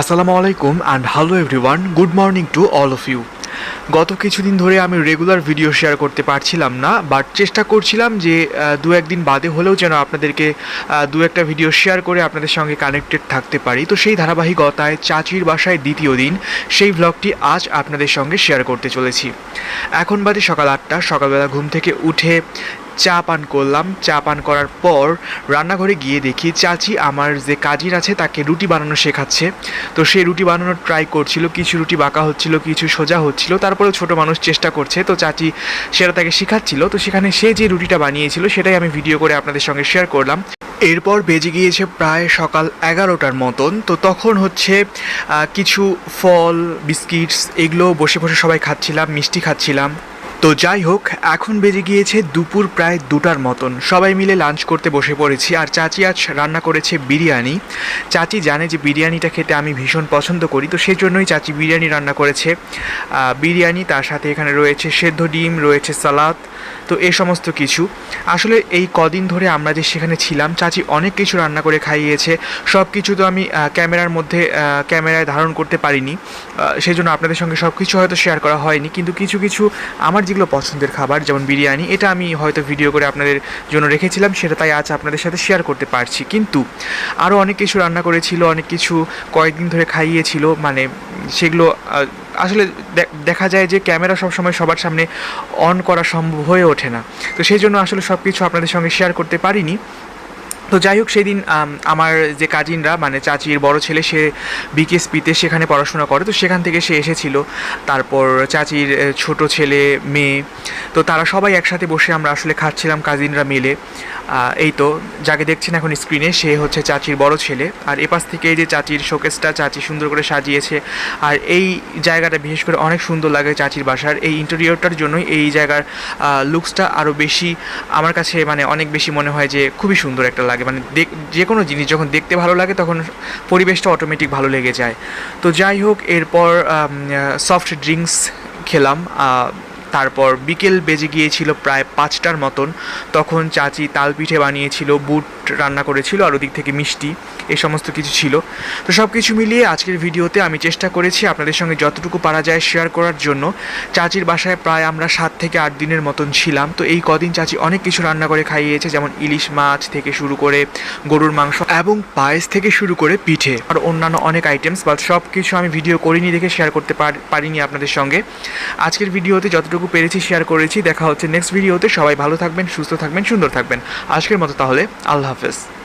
আসসালামু আলাইকুম and hello everyone good morning to all of you গত কিছুদিন ধরে আমি রেগুলার ভিডিও শেয়ার করতে পারছিলাম না বাট চেষ্টা করছিলাম যে দু একদিন বাদে হলেও যেন আপনাদেরকে দু একটা ভিডিও শেয়ার করে আপনাদের সঙ্গে কানেক্টেড থাকতে পারি। তো সেই ধারাবাহিকতায় চাচির বাসায় দ্বিতীয় দিন, সেই ভ্লগটি আজ আপনাদের সঙ্গে শেয়ার করতে চলেছি। এখন বাদে সকাল আটটা, সকালবেলা ঘুম থেকে উঠে চা পান করলাম। চা পান করার পর রান্নাঘরে গিয়ে দেখি, চাচি, আমার যে কাজিন আছে তাকে রুটি বানানো শেখাচ্ছে। তো সে রুটি বানানোর ট্রাই করছিল, কিছু রুটি বাঁকা হচ্ছিল, কিছু সোজা হচ্ছিল, তারপরেও ছোট মানুষ চেষ্টা করছে। তো চাচি সেটা তাকে শেখাচ্ছিল। তো সেখানে সে যে রুটিটা বানিয়েছিল সেটাই আমি ভিডিও করে আপনাদের সঙ্গে শেয়ার করলাম। এরপর বেজে গিয়েছে প্রায় সকাল এগারোটার মতন। তো তখন হচ্ছে কিছু ফল, বিস্কিটস, এগুলো বসে বসে সবাই খাচ্ছিলাম, মিষ্টি খাচ্ছিলাম। তো যাই হোক, এখন বেজে গিয়েছে দুপুর প্রায় দুটার মতন। সবাই মিলে লাঞ্চ করতে বসে পড়েছি আর চাচি আজ রান্না করেছে বিরিয়ানি। চাচি জানে যে বিরিয়ানিটা খেতে আমি ভীষণ পছন্দ করি, তো সেজন্যই চাচি বিরিয়ানি রান্না করেছে। বিরিয়ানি তার সাথে এখানে রয়েছে সেদ্ধ ডিম, রয়েছে সালাদ তো এই সমস্ত কিছু। আসলে এই কদিন ধরে আমরা যে সেখানে ছিলাম, চাচি অনেক কিছু রান্না করে খাইয়েছে। সব কিছু তো আমি ক্যামেরার মধ্যে ক্যামেরায় ধারণ করতে পারিনি। সেই জন্য আপনাদের সঙ্গে সব কিছু হয়তো শেয়ার করা হয়নি। কিন্তু কিছু কিছু আমার যেগুলো পছন্দের খাবার, যেমন বিরিয়ানি, এটা আমি হয়তো ভিডিও করে আপনাদের জন্য রেখেছিলাম, সেটা তাই আজ আপনাদের সাথে শেয়ার করতে পারছি। কিন্তু আরও অনেক কিছু রান্না করেছিল, অনেক কিছু কয়েকদিন ধরে খাইয়েছিল মানে সেগুলো আসলে দেখা যায় যে ক্যামেরা সবসময় সবার সামনে অন করা সম্ভব হয়ে ওঠে না। তো সেই জন্য আসলে সব কিছু আপনাদের সঙ্গে শেয়ার করতে পারিনি। তো যাই হোক, সেদিন আমার যে কাজিনরা মানে চাচির বড় ছেলে, সে বিকেএসপিতে সেখানে পড়াশোনা করে। তো সেখান থেকে সে এসেছিল। তারপর চাচির ছোট ছেলে, মেয়ে, তো তারা সবাই একসাথে বসে আমরা আসলে খাচ্ছিলাম কাজিনরা মিলে। এই তো, যাকে দেখছেন এখন স্ক্রিনে সে হচ্ছে চাচির বড় ছেলে। আর এপাশ থেকে এই যে চাচির শোকেসটা, চাচি সুন্দর করে সাজিয়েছে। আর এই জায়গাটা বিশেষ করে অনেক সুন্দর লাগে চাচির বাসার। এই ইন্টেরিয়রটার জন্যই এই জায়গার লুকসটা আরও বেশি, আমার কাছে মানে অনেক বেশি মনে হয় যে খুবই সুন্দর একটা লাগে। মানে দেখ, যে কোনো জিনিস যখন দেখতে ভালো লাগে তখন পরিবেশটা অটোমেটিক ভালো লেগে যায়। তো যাই হোক, এরপর সফট ড্রিঙ্কস খেলাম। তারপর বিকেল বেজে গিয়েছিল প্রায় পাঁচটার মতন। তখন চাচি তালপিঠে বানিয়েছিল বুট রান্না করেছিল, আর ওদিক থেকে মিষ্টি এই সমস্ত কিছু ছিল। তো সব কিছু মিলিয়ে আজকের ভিডিওতে আমি চেষ্টা করেছি আপনাদের সঙ্গে যতটুকু পারা যায় শেয়ার করার জন্য। চাচির বাসায় প্রায় আমরা সাত থেকে আট দিনের মতন ছিলাম। তো এই কদিন চাচি অনেক কিছু রান্না করে খাইয়েছে, যেমন ইলিশ মাছ থেকে শুরু করে গরুর মাংস এবং পায়েস থেকে শুরু করে পিঠে আর অন্যান্য অনেক আইটেমস বা সব কিছু আমি ভিডিও করিনি দেখে শেয়ার করতে পার- পারিনি আপনাদের সঙ্গে। আজকের ভিডিওতে যতটুকু পেরেছি শেয়ার করেছি। দেখা হচ্ছে নেক্সট ভিডিওতে সবাই ভালো থাকবেন, সুস্থ থাকবেন, সুন্দর থাকবেন। আজকের মতো তাহলে, আল্লাহ office.